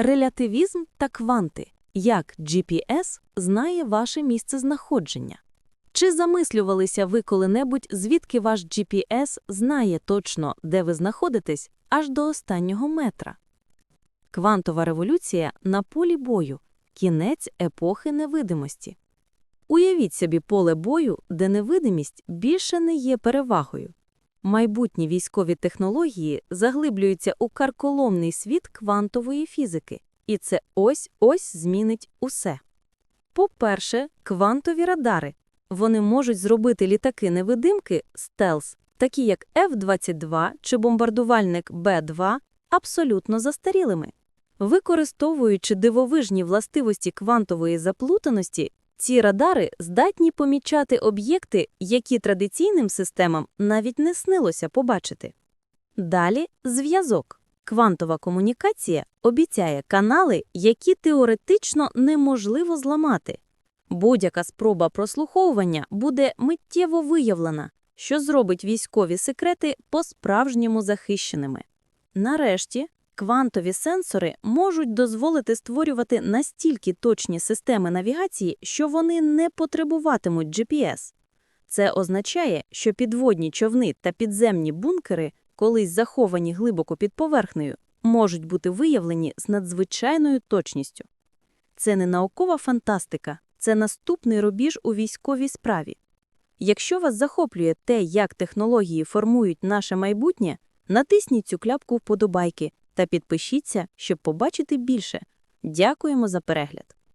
Релятивізм та кванти. Як GPS знає ваше місце знаходження. Чи замислювалися ви коли-небудь, звідки ваш GPS знає точно, де ви знаходитесь, аж до останнього метра? Квантова революція на полі бою. Кінець епохи невидимості. Уявіть собі поле бою, де невидимість більше не є перевагою. Майбутні військові технології заглиблюються у карколомний світ квантової фізики, і це ось-ось змінить усе. По-перше, квантові радари. Вони можуть зробити літаки-невидимки стелс, такі як F-22 чи бомбардувальник Б-2, абсолютно застарілими. Використовуючи дивовижні властивості квантової заплутаності, ці радари здатні помічати об'єкти, які традиційним системам навіть не снилося побачити. Далі зв'язок. Квантова комунікація обіцяє канали, які теоретично неможливо зламати. Будь-яка спроба прослуховування буде миттєво виявлена, що зробить військові секрети по-справжньому захищеними. Нарешті, квантові сенсори можуть дозволити створювати настільки точні системи навігації, що вони не потребуватимуть GPS. Це означає, що підводні човни та підземні бункери, колись заховані глибоко під поверхнею, можуть бути виявлені з надзвичайною точністю. Це не наукова фантастика, це наступний рубіж у військовій справі. Якщо вас захоплює те, як технології формують наше майбутнє, натисніть цю кляпку вподобайки та підпишіться, щоб побачити більше. Дякуємо за перегляд!